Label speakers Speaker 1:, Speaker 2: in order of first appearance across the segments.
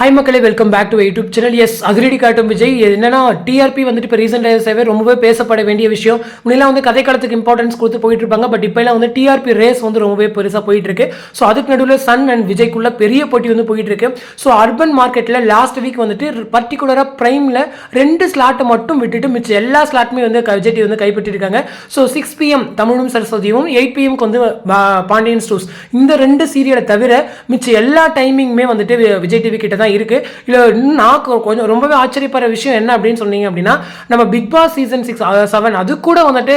Speaker 1: Hi மக்களே welcome back to YouTube channel S அதிரடி காட்டும் விஜய். என்னன்னா டிஆர்பி வந்துட்டு இப்போ ரீசெண்ட் சேவை ரொம்பவே பேசப்பட வேண்டிய விஷயம். முன்னெல்லாம் வந்து கதை காலத்துக்கு இம்பார்ட்டன்ஸ் கொடுத்து போயிட்டு இருப்பாங்க. பட் இப்போலாம் வந்து டிஆர்பி ரேஸ் வந்து ரொம்பவே பெருசாக போயிட்டு இருக்கு. ஸோ அதுக்கு நடுவில் சன் அண்ட் விஜய்க்குள்ள பெரிய போட்டி வந்து போயிட்டு இருக்கு. ஸோ அர்பன் மார்க்கெட்டில் லாஸ்ட் வீக் வந்துட்டு பர்டிகுலராக ப்ரைமில் ரெண்டு ஸ்லாட்டை மட்டும் விட்டுட்டு மிச்சம் எல்லா ஸ்லாட்டுமே வந்து விஜய் டிவி வந்து கைப்பற்றிருக்காங்க. ஸோ சிக்ஸ் பிஎம் தமிழும் சரஸ்வதியும் எயிட் பிஎம்க்கு வந்து பா- பாண்டியன் ஸ்டூஸ் இந்த ரெண்டு சீரியலை தவிர மிச்ச எல்லா டைமிங்குமே வந்துட்டு விஜய் டிவி கிட்ட தான் இருக்கு. இல்லை இன்னும் நான் கொஞ்சம் ரொம்பவே ஆச்சரியப்படுற விஷயம் என்ன அப்படின்னு சொன்னீங்க அப்படின்னா நம்ம Bigg Boss season six seven அது கூட வந்துட்டு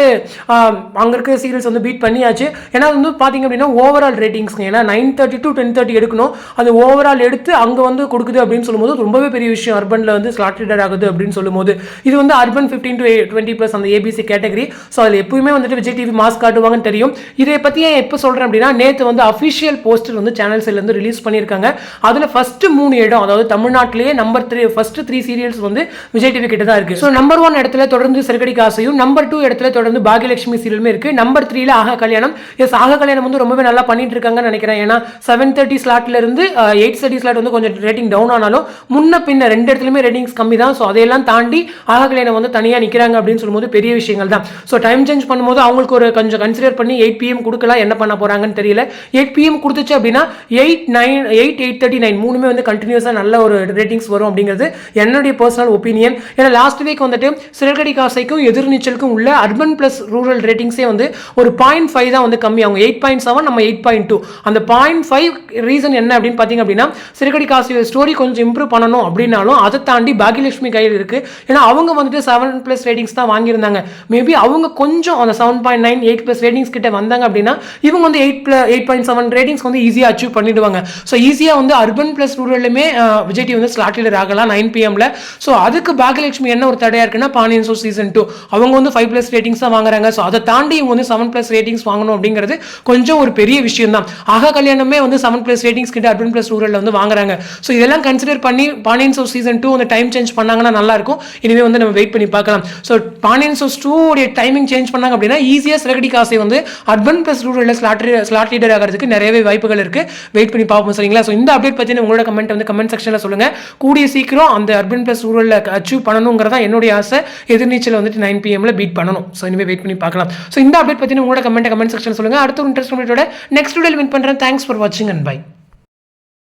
Speaker 1: அங்கே இருக்கிற சீரியல்ஸ் வந்து பீட் பண்ணியாச்சு. ஏன்னா வந்து பார்த்தீங்க அப்படின்னா ஓவரால் ரேட்டிங்ஸ் ஏன்னா nine thirty to ten thirty எடுக்கணும். அது ஓவரால் எடுத்து அங்கே வந்து கொடுக்குது அப்படின்னு சொல்லும்போது ரொம்பவே பெரிய விஷயம். அர்பனில் வந்து ஸ்லாட் ஆகுது அப்படின்னு சொல்லும்போது. இது வந்து urban fifteen to twenty plus அந்த ஏபிசி கேட்டகரி ஸோ அதில் எப்பவுமே வந்துட்டு விஜய் டிவி மாஸ் காட்டுவாங்கன்னு தெரியும். இதை பற்றி ஏன் எப்போ சொல்கிறேன் அப்படின்னா நேற்று வந்து அஃபிஷியல் போஸ்டர் வந்து சேனல் ரிலீஸ் பண்ணியிருக்காங்க. அதில் ஃபஸ்ட்டு மூணு இடம் அதாவது தமிழ்நாட்டிலேயே number three first three serials வந்து விஜய் டிவி கிட்ட தான் இருக்கு. ஸோ நம்பர் ஒன் இடத்துல தொடர்ந்து சிறுகடி காசையும் நம்பர் டூ இடத்துல தொடர்ந்து பாகியலட்சுமி சீரியலுமே இருக்கு. நம்பர் த்ரீல ஆக கல்யாணம். எஸ் ஆக கல்யாணம் வந்து ரொம்பவே நல்லா பண்ணிட்டு இருக்காங்கன்னு நினைக்கிறேன். ஏன்னா செவன் தேர்ட்டி ஸ்லாட்ல இருந்து எயிட் தேர்ட்டி ஸ்லாட் வந்து கொஞ்சம் ரேட்டிங் டவுன் ஆனாலும் முன்ன பின்ன ரெண்டு இடத்துலையுமே ரேட்டிங்ஸ் கம்மி தான். ஸோ அதையெல்லாம் தாண்டி ஆக கல்யாணம் வந்து தனியாக நிற்கிறாங்க அப்படின்னு சொல்லும்போது பெரிய விஷயங்கள் தான். ஸோ டைம் சேஞ்ச் பண்ணும்போது அவங்களுக்கு ஒரு கொஞ்சம் கன்சிடர் பண்ணி எயிட் பிஎம் கொடுக்கலாம். என்ன பண்ண போறாங்கன்னு தெரியல. எயிட் பிஎம் கொடுத்துச்சு அப்படின்னா eight nine eight eight thirty nine மூணுமே வந்து கண்டினியூஸாக நல்ல ஒரு ரேட்டிங்ஸ் வரும் அப்படிங்கிறது என்னுடைய பர்சனல் ஒப்பீனியன் ஏன்னா லாஸ்ட் வீக் வந்துட்டு சிறகடி காசைக்கும் எதிர்நீச்சலுக்கும் உள்ள அர்பன் ப்ளஸ் ரூரல் ரேட்டிங்ஸே வந்து ஒரு பாயிண்ட் ஃபைவ் தான் வந்து கம்மி. அவங்க எயிட் பாயிண்ட் செவன் நம்ம எயிட் பாயிண்ட் டூ அந்த பாயிண்ட் ஃபைவ் ரீசன் என்ன அப்படின்னு பார்த்தீங்க அப்படின்னா சிறுகடி காசு ஸ்டோரி கொஞ்சம் இம்ப்ரூவ் பண்ணணும் அப்படின்னாலும் அதை தாண்டி பாகியலட்சுமி கையில் இருக்கு. ஏன்னா அவங்க வந்துட்டு செவன் ப்ளஸ் ரேட்டிங்ஸ் தான் வாங்கியிருந்தாங்க. மேபி அவங்க கொஞ்சம் அந்த seven point nine eight plus ratings கிட்ட வந்தாங்க அப்படின்னா இவங்க வந்து eight plus eight point seven ratings வந்து ஈஸியாக அச்சீவ் பண்ணிடுவாங்க. ஸோ ஈஸியாக வந்து அர்பன் ப்ளஸ் ரூரலுமே விஜய் டிவி வந்து ஸ்லாட் லீடர் ஆகலாம் நைன் பிஎம்ல ஸோ அதுக்கு பாகியலட்சுமி என்ன ஒரு தடையா இருக்குன்னா பாண்டியன் ஷோ சீசன் டூ அவங்க வந்து ஃபைவ் ப்ளஸ் ரேட்டிங்ஸ் தான் வாங்குறாங்க. ஸோ அதை தாண்டி இவங்க வந்து செவன் ப்ளஸ் ரேட்டிங்ஸ் வாங்கணும் அப்படிங்கிறது கொஞ்சம் ஒரு பெரிய விஷயம் தான். ஆக கல்யாணமே வந்து செவன் ப்ளஸ் ரேட்டிங்ஸ் கிட்ட அர்பன் ப்ளஸ் ரூரலில் வந்து வாங்குறாங்க. ஸோ இதெல்லாம் கன்சிடர் பண்ணி பாண்டியன் ஷோ சீசன் டூ வந்து டைம் சேஞ்ச் பண்ணாங்கன்னா நல்லா இருக்கும். இனிமே வந்து நம்ம வெயிட் பண்ணி பார்க்கலாம். ஸோ பாண்டியன் ஷோஸ் டூ உடைய டைமிங் சேஞ்ச் பண்ணாங்க அப்படின்னா ஈஸியாக சிறகடி காசை வந்து அர்பன் ப்ளஸ் ரூரலில் ஸ்லாட் ஸ்லாட் லீடர் ஆகிறதுக்கு நிறையவே வாய்ப்புகள் இருக்கு. வெயிட் பண்ணி பார்ப்போம் சரிங்களா? ஸோ இந்த அப்டேட் பற்றி உங்களோட கமெண்ட் வந்து கமெண்ட் செக்ஷனில் சொல்லுங்க. கூடிய சீக்கிரம் அந்த அர்பன் ப்ளஸ் ரூரலில் அச்சீவ் பண்ணணுங்கிறதா என்னுடைய ஆசை. எதிர்நீச்சல் வந்துட்டு நைன் பிஎம்ல பீட் பண்ணணும். ஸோ இனிமேல் வெயிட் பண்ணி பார்க்கலாம். ஸோ இந்த அப்டேட் பற்றி உங்களோட கமெண்ட் கமெண்ட் செக்ஷன் சொல்லுங்க. அடுத்த ஒரு இன்ட்ரெஸ்ட் நெக்ஸ்ட் வீடியோ வின் பண்ணுறேன் தேங்க்ஸ் ஃபார் வாட்சிங் அண்ட் பை